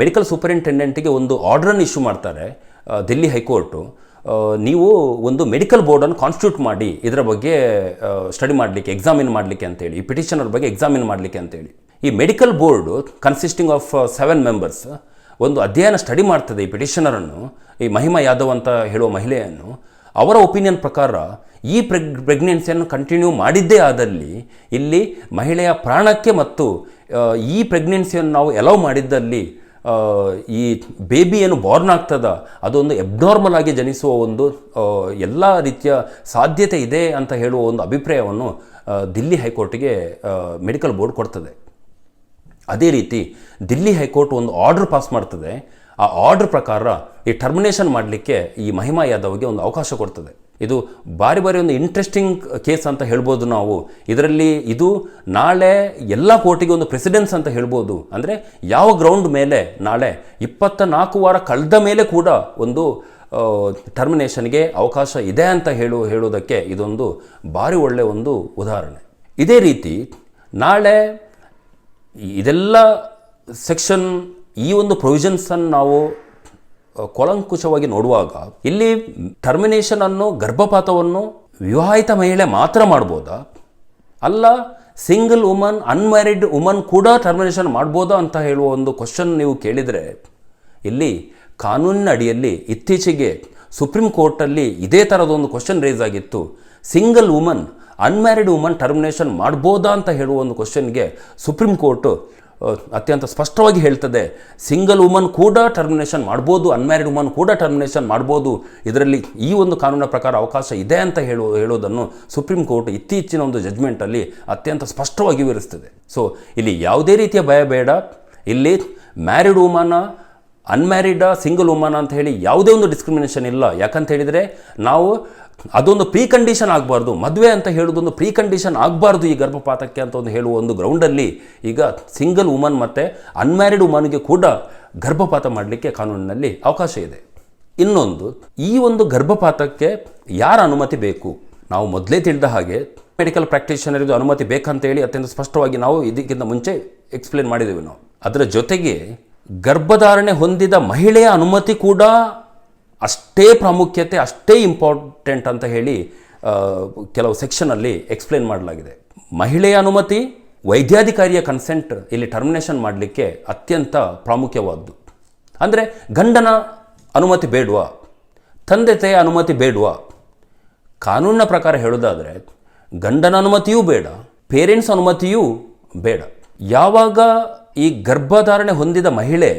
ಮೆಡಿಕಲ್ ಸೂಪರಿಂಟೆಂಡೆಂಟಿಗೆ ಒಂದು ಆರ್ಡ್ರನ್ನು ಇಶ್ಯೂ ಮಾಡ್ತಾರೆ ದಿಲ್ಲಿ ಹೈಕೋರ್ಟು ನೀವು ಒಂದು ಮೆಡಿಕಲ್ ಬೋರ್ಡನ್ನು ಕಾನ್ಸ್ಟಿಟ್ಯೂಟ್ ಮಾಡಿ, ಇದರ ಬಗ್ಗೆ ಸ್ಟಡಿ ಮಾಡಲಿಕ್ಕೆ ಎಕ್ಸಾಮಿನ್ ಮಾಡಲಿಕ್ಕೆ ಅಂತೇಳಿ, ಈ ಪಿಟಿಷನರ್ ಬಗ್ಗೆ ಎಕ್ಸಾಮಿನ್ ಮಾಡಲಿಕ್ಕೆ ಅಂತೇಳಿ. ಈ medical board consisting of seven members ಒಂದು ಅಧ್ಯಯನ ಸ್ಟಡಿ ಮಾಡ್ತದೆ ಈ ಪಿಟಿಷನರನ್ನು ಈ ಮಹಿಮಾ ಯಾದವ್ ಅಂತ ಹೇಳುವ ಮಹಿಳೆಯನ್ನು, ಅವರ ಒಪಿನಿಯನ್ ಪ್ರಕಾರ ಈ ಪ್ರೆಗ್ ಪ್ರೆಗ್ನೆನ್ಸಿಯನ್ನು ಕಂಟಿನ್ಯೂ ಮಾಡಿದ್ದೇ ಆದಲ್ಲಿ, ಇಲ್ಲಿ ಮಹಿಳೆಯ ಪ್ರಾಣಕ್ಕೆ ಮತ್ತು ಈ ಪ್ರೆಗ್ನೆನ್ಸಿಯನ್ನು ನಾವು ಎಲವ್ ಮಾಡಿದ್ದಲ್ಲಿ ಈ ಬೇಬಿ ಏನು ಬಾರ್ನ್ ಆಗ್ತದ? ಅದೊಂದು ಎಬ್ನಾರ್ಮಲ್ ಆಗಿ ಜನಿಸುವ ಒಂದು ಎಲ್ಲ ರೀತಿಯ ಸಾಧ್ಯತೆ ಇದೆ ಅಂತ ಹೇಳುವ ಒಂದು ಅಭಿಪ್ರಾಯವನ್ನು ದಿಲ್ಲಿ ಹೈಕೋರ್ಟಿಗೆ ಮೆಡಿಕಲ್ ಬೋರ್ಡ್ ಕೊಡ್ತದೆ. ಅದೇ ರೀತಿ ದಿಲ್ಲಿ ಹೈಕೋರ್ಟ್ ಒಂದು ಆರ್ಡರ್ ಪಾಸ್ ಮಾಡ್ತದೆ. ಆ ಆರ್ಡರ್ ಪ್ರಕಾರ ಈ ಟರ್ಮಿನೇಷನ್ ಮಾಡಲಿಕ್ಕೆ ಈ ಮಹಿಮಾ ಯಾದವ್ಗೆ ಒಂದು ಅವಕಾಶ ಕೊಡ್ತದೆ. ಇದು ಬಾರಿ ಬಾರಿ ಒಂದು ಇಂಟ್ರೆಸ್ಟಿಂಗ್ ಕೇಸ್ ಅಂತ ಹೇಳ್ಬೋದು ನಾವು. ಇದರಲ್ಲಿ ಇದು ನಾಳೆ ಎಲ್ಲ ಕೋರ್ಟಿಗೆ ಒಂದು ಪ್ರೆಸಿಡೆನ್ಸ್ ಅಂತ ಹೇಳ್ಬೋದು. ಅಂದರೆ ಯಾವ ಗ್ರೌಂಡ್ ಮೇಲೆ ನಾಳೆ ಇಪ್ಪತ್ತ ನಾಲ್ಕು ವಾರ ಕಳೆದ ಮೇಲೆ ಕೂಡ ಒಂದು ಟರ್ಮಿನೇಷನ್ಗೆ ಅವಕಾಶ ಇದೆ ಅಂತ ಹೇಳು, ಹೇಳೋದಕ್ಕೆ ಇದೊಂದು ಭಾರಿ ಒಳ್ಳೆಯ ಒಂದು ಉದಾಹರಣೆ. ಇದೇ ರೀತಿ ನಾಳೆ ಇದೆಲ್ಲ ಸೆಕ್ಷನ್ ಈ ಒಂದು ಪ್ರೊವಿಷನ್ಸನ್ನು ನಾವು ಕೂಲಂಕುಷವಾಗಿ ನೋಡುವಾಗ ಇಲ್ಲಿ ಟರ್ಮಿನೇಷನ್ ಅನ್ನು ಗರ್ಭಪಾತವನ್ನು ವಿವಾಹಿತ ಮಹಿಳೆ ಮಾತ್ರ ಮಾಡ್ಬೋದಾ? ಅಲ್ಲ ಸಿಂಗಲ್ ವುಮನ್ ಅನ್ಮ್ಯಾರಿಡ್ ವುಮನ್ ಕೂಡ ಟರ್ಮಿನೇಷನ್ ಮಾಡ್ಬೋದಾ ಅಂತ ಹೇಳುವ ಒಂದು ಕ್ವಶನ್ ನೀವು ಕೇಳಿದರೆ, ಇಲ್ಲಿ ಕಾನೂನಿನ ಅಡಿಯಲ್ಲಿ ಇತ್ತೀಚೆಗೆ ಸುಪ್ರೀಂ ಕೋರ್ಟಲ್ಲಿ ಇದೇ ಥರದ ಒಂದು ಕ್ವಶನ್ ರೇಸ್ ಆಗಿತ್ತು. Single woman unmarried woman termination ಮಾಡ್ಬೋದಾ ಅಂತ ಹೇಳುವ ಒಂದು ಕ್ವಶನ್ಗೆ ಸುಪ್ರೀಂ ಕೋರ್ಟು ಅತ್ಯಂತ ಸ್ಪಷ್ಟವಾಗಿ ಹೇಳ್ತದೆ. ಸಿಂಗಲ್ ವುಮನ್ ಕೂಡ ಟರ್ಮಿನೇಷನ್ ಮಾಡ್ಬೋದು ಅನ್ಮ್ಯಾರಿಡ್ ವುಮನ್ ಕೂಡ ಟರ್ಮಿನೇಷನ್ ಮಾಡ್ಬೋದು. ಇದರಲ್ಲಿ ಈ ಒಂದು ಕಾನೂನಿನ ಪ್ರಕಾರ ಅವಕಾಶ ಇದೆ ಅಂತ ಹೇಳು, ಹೇಳೋದನ್ನು ಸುಪ್ರೀಂ ಕೋರ್ಟ್ ಇತ್ತೀಚಿನ ಒಂದು ಜಜ್ಮೆಂಟಲ್ಲಿ ಅತ್ಯಂತ ಸ್ಪಷ್ಟವಾಗಿ ವಿವರಿಸ್ತದೆ. ಸೊ ಇಲ್ಲಿ ಯಾವುದೇ ರೀತಿಯ ಭಯ ಬೇಡ. ಇಲ್ಲಿ married woman unmarried single woman ಅಂತ ಹೇಳಿ ಯಾವುದೇ ಒಂದು ಡಿಸ್ಕ್ರಿಮಿನೇಷನ್ ಇಲ್ಲ. ಯಾಕಂತ ಹೇಳಿದರೆ ನಾವು ಅದೊಂದು ಪ್ರೀ ಕಂಡೀಷನ್ ಆಗಬಾರ್ದು. ಮದುವೆ ಅಂತ ಹೇಳೋದೊಂದು ಪ್ರೀ ಕಂಡೀಷನ್ ಆಗಬಾರ್ದು ಈ ಗರ್ಭಪಾತಕ್ಕೆ ಅಂತ ಒಂದು ಹೇಳುವ ಒಂದು ಗ್ರೌಂಡಲ್ಲಿ ಈಗ ಸಿಂಗಲ್ ವುಮನ್ ಮತ್ತು ಅನ್ಮ್ಯಾರಿಡ್ ವುಮನ್ಗೆ ಕೂಡ ಗರ್ಭಪಾತ ಮಾಡಲಿಕ್ಕೆ ಕಾನೂನಿನಲ್ಲಿ ಅವಕಾಶ ಇದೆ. ಇನ್ನೊಂದು, ಈ ಒಂದು ಗರ್ಭಪಾತಕ್ಕೆ ಯಾರ ಅನುಮತಿ ಬೇಕು? ನಾವು ಮೊದಲೇ ತಿಳಿದ ಹಾಗೆ ಮೆಡಿಕಲ್ ಪ್ರಾಕ್ಟೀಷನರ್ದು ಅನುಮತಿ ಬೇಕಂತೇಳಿ ಅತ್ಯಂತ ಸ್ಪಷ್ಟವಾಗಿ ನಾವು ಇದಕ್ಕಿಂತ ಮುಂಚೆ ಎಕ್ಸ್ಪ್ಲೇನ್ ಮಾಡಿದ್ದೇವೆ ನಾವು. ಅದರ ಜೊತೆಗೆ ಗರ್ಭಧಾರಣೆ ಹೊಂದಿದ ಮಹಿಳೆಯ ಅನುಮತಿ ಕೂಡ ಅಷ್ಟೇ ಪ್ರಾಮುಖ್ಯತೆ, ಅಷ್ಟೇ ಇಂಪಾರ್ಟೆಂಟ್ ಅಂತ ಹೇಳಿ ಕೆಲವು ಸೆಕ್ಷನಲ್ಲಿ ಎಕ್ಸ್ಪ್ಲೇನ್ ಮಾಡಲಾಗಿದೆ. ಮಹಿಳೆಯ ಅನುಮತಿ, ವೈದ್ಯಾಧಿಕಾರಿಯ ಕನ್ಸೆಂಟ್ ಇಲ್ಲಿ ಟರ್ಮಿನೇಷನ್ ಮಾಡಲಿಕ್ಕೆ ಅತ್ಯಂತ ಪ್ರಾಮುಖ್ಯವಾದ್ದು. ಅಂದರೆ ಗಂಡನ ಅನುಮತಿ ಬೇಡವಾ? ತಂದೆ ತಾಯಿಯ ಅನುಮತಿ ಬೇಡವಾ? ಕಾನೂನಿನ ಪ್ರಕಾರ ಹೇಳೋದಾದರೆ ಗಂಡನ ಅನುಮತಿಯೂ ಬೇಡ ಪೇರೆಂಟ್ಸ್ ಅನುಮತಿಯೂ ಬೇಡ. ಯಾವಾಗ ಈ ಗರ್ಭಧಾರಣೆ ಹೊಂದಿದ ಮಹಿಳೆ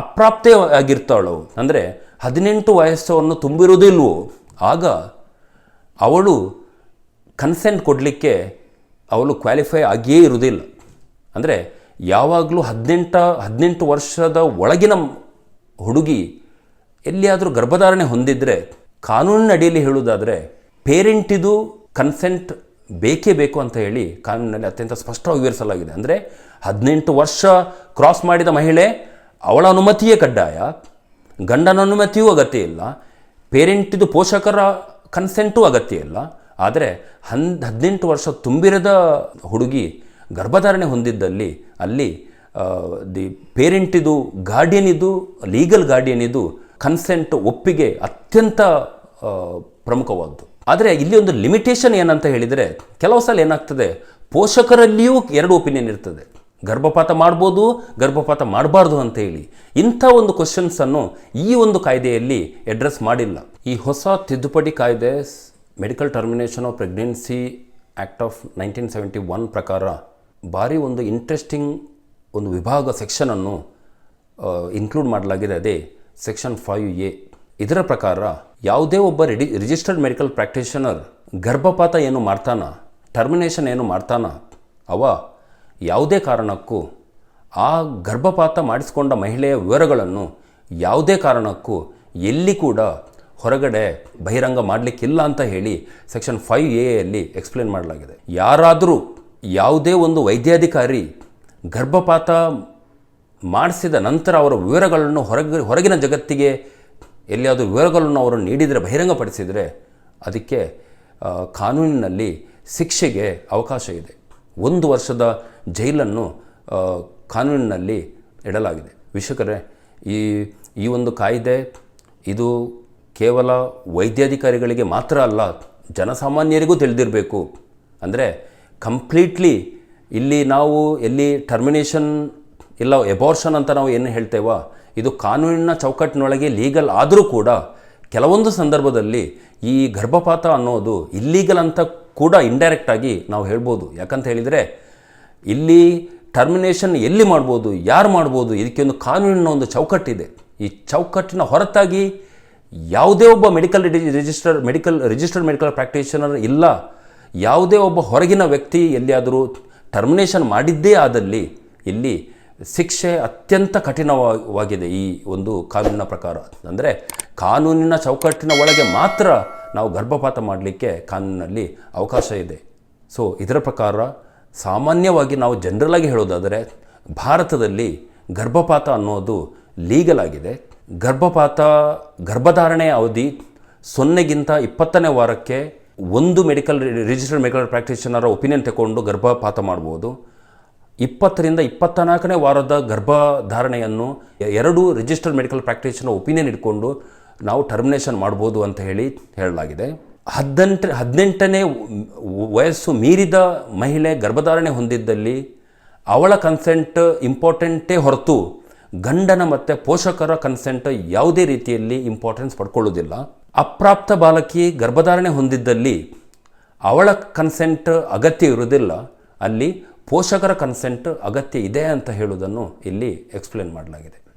ಅಪ್ರಾಪ್ತೆ ಆಗಿರ್ತಾಳೋ ಅಂದರೆ ಹದಿನೆಂಟು ವಯಸ್ಸವನ್ನು ತುಂಬಿರುವುದಿಲ್ವೋ ಆಗ ಅವಳು ಕನ್ಸೆಂಟ್ ಕೊಡಲಿಕ್ಕೆ ಅವಳು ಕ್ವಾಲಿಫೈ ಆಗಿಯೇ ಇರುವುದಿಲ್ಲ. ಅಂದರೆ ಯಾವಾಗಲೂ ಹದಿನೆಂಟ, ಹದಿನೆಂಟು ವರ್ಷದ ಒಳಗಿನ ಹುಡುಗಿ ಎಲ್ಲಿಯಾದರೂ ಗರ್ಭಧಾರಣೆ ಹೊಂದಿದ್ರೆ ಕಾನೂನಿನ ಅಡಿಯಲ್ಲಿ ಹೇಳುವುದಾದರೆ ಪೇರೆಂಟಿದು ಕನ್ಸೆಂಟ್ ಬೇಕೇ ಬೇಕು ಅಂತ ಹೇಳಿ ಕಾನೂನಿನಲ್ಲಿ ಅತ್ಯಂತ ಸ್ಪಷ್ಟವಾಗಿ ವಿವರಿಸಲಾಗಿದೆ. ಅಂದರೆ ಹದಿನೆಂಟು ವರ್ಷ ಕ್ರಾಸ್ ಮಾಡಿದ ಮಹಿಳೆ ಅವಳ ಅನುಮತಿಯೇ ಕಡ್ಡಾಯ. ಗಂಡನ ಅನುಮತಿಯೂ ಅಗತ್ಯ ಇಲ್ಲ, ಪೇರೆಂಟಿದು ಪೋಷಕರ ಕನ್ಸೆಂಟೂ ಅಗತ್ಯ ಇಲ್ಲ. ಆದರೆ ಹನ್, ಹದಿನೆಂಟು ವರ್ಷ ತುಂಬಿರದ ಹುಡುಗಿ ಗರ್ಭಧಾರಣೆ ಹೊಂದಿದ್ದಲ್ಲಿ ಅಲ್ಲಿ ದಿ ಪೇರೆಂಟಿದು ಗಾರ್ಡಿಯನಿದು ಲೀಗಲ್ ಗಾರ್ಡಿಯನಿದು ಕನ್ಸೆಂಟ್ ಒಪ್ಪಿಗೆ ಅತ್ಯಂತ ಪ್ರಮುಖವಾದ್ದು. ಆದರೆ ಇಲ್ಲಿ ಒಂದು ಲಿಮಿಟೇಷನ್ ಏನಂತ ಹೇಳಿದರೆ, ಕೆಲವು ಸಲ ಏನಾಗ್ತದೆ, ಪೋಷಕರಲ್ಲಿಯೂ ಎರಡು ಒಪಿನಿಯನ್ ಇರ್ತದೆ. ಗರ್ಭಪಾತ ಮಾಡ್ಬೋದು, ಗರ್ಭಪಾತ ಮಾಡಬಾರ್ದು ಅಂತ ಹೇಳಿ ಇಂಥ ಒಂದು ಕ್ವಶನ್ಸನ್ನು ಈ ಒಂದು ಕಾಯ್ದೆಯಲ್ಲಿ ಅಡ್ರೆಸ್ ಮಾಡಿಲ್ಲ. ಈ ಹೊಸ ತಿದ್ದುಪಡಿ ಕಾಯ್ದೆ medical termination of pregnancy act of nineteen seventy one ಪ್ರಕಾರ ಭಾರಿ ಒಂದು ಇಂಟ್ರೆಸ್ಟಿಂಗ್ ಒಂದು ವಿಭಾಗ ಸೆಕ್ಷನನ್ನು ಇನ್ಕ್ಲೂಡ್ ಮಾಡಲಾಗಿದೆ. ಅದೇ ಸೆಕ್ಷನ್ ಫೈವ್ ಎ. ಇದರ ಪ್ರಕಾರ ಯಾವುದೇ ಒಬ್ಬ ರೆಡಿ ರಿಜಿಸ್ಟರ್ಡ್ ಮೆಡಿಕಲ್ ಪ್ರಾಕ್ಟೀಷನರ್ ಗರ್ಭಪಾತ ಏನು ಮಾಡ್ತಾನ ಟರ್ಮಿನೇಷನ್ ಏನು ಮಾಡ್ತಾನ, ಅವ ಯಾವುದೇ ಕಾರಣಕ್ಕೂ ಆ ಗರ್ಭಪಾತ ಮಾಡಿಸಿಕೊಂಡ ಮಹಿಳೆಯ ವಿವರಗಳನ್ನು ಯಾವುದೇ ಕಾರಣಕ್ಕೂ ಎಲ್ಲಿ ಕೂಡ ಹೊರಗಡೆ ಬಹಿರಂಗ ಮಾಡಲಿಕ್ಕಿಲ್ಲ ಅಂತ ಹೇಳಿ ಸೆಕ್ಷನ್ ಫೈವ್ ಅಲ್ಲಿ ಎಕ್ಸ್ಪ್ಲೇನ್ ಮಾಡಲಾಗಿದೆ. ಯಾರಾದರೂ ಯಾವುದೇ ಒಂದು ವೈದ್ಯಾಧಿಕಾರಿ ಗರ್ಭಪಾತ ಮಾಡಿಸಿದ ನಂತರ ಅವರ ವಿವರಗಳನ್ನು ಹೊರಗೆ, ಹೊರಗಿನ ಜಗತ್ತಿಗೆ ಎಲ್ಲಿಯಾದರೂ ವಿವರಗಳನ್ನು ಅವರು ನೀಡಿದರೆ, ಬಹಿರಂಗಪಡಿಸಿದರೆ ಅದಕ್ಕೆ ಕಾನೂನಿನಲ್ಲಿ ಶಿಕ್ಷೆಗೆ ಅವಕಾಶ ಇದೆ. ಒಂದು ವರ್ಷದ ಜೈಲನ್ನು ಕಾನೂನಿನಲ್ಲಿ ಇಡಲಾಗಿದೆ. ವೀಕ್ಷಕರೇ, ಈ ಈ ಒಂದು ಕಾಯ್ದೆ ಇದು ಕೇವಲ ವೈದ್ಯಾಧಿಕಾರಿಗಳಿಗೆ ಮಾತ್ರ ಅಲ್ಲ, ಜನಸಾಮಾನ್ಯರಿಗೂ ತಿಳಿದಿರಬೇಕು. ಅಂದರೆ ಕಂಪ್ಲೀಟ್ಲಿ ಇಲ್ಲಿ ನಾವು ಎಲ್ಲಿ ಟರ್ಮಿನೇಷನ್ ಇಲ್ಲ ಎಬಾರ್ಷನ್ ಅಂತ ನಾವು ಏನು ಹೇಳ್ತೇವೋ, ಇದು ಕಾನೂನಿನ ಚೌಕಟ್ಟಿನೊಳಗೆ ಲೀಗಲ್ ಆದರೂ ಕೂಡ ಕೆಲವೊಂದು ಸಂದರ್ಭದಲ್ಲಿ ಈ ಗರ್ಭಪಾತ ಅನ್ನೋದು ಇಲ್ಲೀಗಲ್ ಅಂತ ಕೂಡ ಇಂಡೈರೆಕ್ಟ್ ಆಗಿ ನಾವು ಹೇಳ್ಬೋದು. ಯಾಕಂತ ಹೇಳಿದರೆ, ಇಲ್ಲಿ ಟರ್ಮಿನೇಷನ್ ಎಲ್ಲಿ ಮಾಡ್ಬೋದು, ಯಾರು ಮಾಡ್ಬೋದು, ಇದಕ್ಕೆ ಒಂದು ಕಾನೂನಿನ ಒಂದು ಚೌಕಟ್ಟಿದೆ. ಈ ಚೌಕಟ್ಟಿನ ಹೊರತಾಗಿ ಯಾವುದೇ ಒಬ್ಬ medical register medical registered medical practitioner ಇಲ್ಲ. ಯಾವುದೇ ಒಬ್ಬ ಹೊರಗಿನ ವ್ಯಕ್ತಿ ಎಲ್ಲಿಯಾದರೂ ಟರ್ಮಿನೇಷನ್ ಮಾಡಿದ್ದೇ ಆದಲ್ಲಿ ಇಲ್ಲಿ ಶಿಕ್ಷೆ ಅತ್ಯಂತ ಕಠಿಣವಾಗಿದೆ ಈ ಒಂದು ಕಾನೂನಿನ ಪ್ರಕಾರ. ಅಂದರೆ ಕಾನೂನಿನ ಚೌಕಟ್ಟಿನ ಒಳಗೆ ಮಾತ್ರ ನಾವು ಗರ್ಭಪಾತ ಮಾಡಲಿಕ್ಕೆ ಕಾನೂನಿನಲ್ಲಿ ಅವಕಾಶ ಇದೆ. ಸೊ ಇದರ ಪ್ರಕಾರ ಸಾಮಾನ್ಯವಾಗಿ ನಾವು ಜನರಲಾಗಿ ಹೇಳೋದಾದರೆ ಭಾರತದಲ್ಲಿ ಗರ್ಭಪಾತ ಅನ್ನೋದು ಲೀಗಲ್ ಆಗಿದೆ. ಗರ್ಭಪಾತ ಗರ್ಭಧಾರಣೆಯ ಅವಧಿ ಸೊನ್ನೆಗಿಂತ ಇಪ್ಪತ್ತನೇ ವಾರಕ್ಕೆ ಒಂದು ಮೆಡಿಕಲ್ ರಿಜಿಸ್ಟರ್ಡ್ ಮೆಡಿಕಲ್ ಪ್ರಾಕ್ಟೀಷನರ ಒಪಿನಿಯನ್ ತಗೊಂಡು ಗರ್ಭಪಾತ ಮಾಡ್ಬೋದು. ಇಪ್ಪತ್ತರಿಂದ ಇಪ್ಪತ್ತನಾಲ್ಕನೇ ವಾರದ ಗರ್ಭಧಾರಣೆಯನ್ನು ಎರಡು ರಿಜಿಸ್ಟರ್ಡ್ ಮೆಡಿಕಲ್ ಪ್ರಾಕ್ಟೀಷನರ್ ಒಪಿನಿಯನ್ ಇಟ್ಕೊಂಡು ನಾವು ಟರ್ಮಿನೇಷನ್ ಮಾಡ್ಬೋದು ಅಂತ ಹೇಳಿ ಹೇಳಲಾಗಿದೆ. ಹದಿನೆಂಟ ಹದಿನೆಂಟನೇ ವಯಸ್ಸು ಮೀರಿದ ಮಹಿಳೆ ಗರ್ಭಧಾರಣೆ ಹೊಂದಿದ್ದಲ್ಲಿ ಅವಳ ಕನ್ಸೆಂಟ್ ಇಂಪಾರ್ಟೆಂಟೇ ಹೊರತು ಗಂಡನ ಮತ್ತು ಪೋಷಕರ ಕನ್ಸೆಂಟ್ ಯಾವುದೇ ರೀತಿಯಲ್ಲಿ ಇಂಪಾರ್ಟೆನ್ಸ್ ಪಡ್ಕೊಳ್ಳೋದಿಲ್ಲ ಅಪ್ರಾಪ್ತ ಬಾಲಕಿ ಗರ್ಭಧಾರಣೆ ಹೊಂದಿದ್ದಲ್ಲಿ ಅವಳ ಕನ್ಸೆಂಟ್ ಅಗತ್ಯ ಇರುವುದಿಲ್ಲ. ಅಲ್ಲಿ ಪೋಷಕರ ಕನ್ಸೆಂಟ್ ಅಗತ್ಯ ಇದೆ ಅಂತ ಹೇಳುವುದನ್ನು ಇಲ್ಲಿ ಎಕ್ಸ್ಪ್ಲೇನ್ ಮಾಡಲಾಗಿದೆ.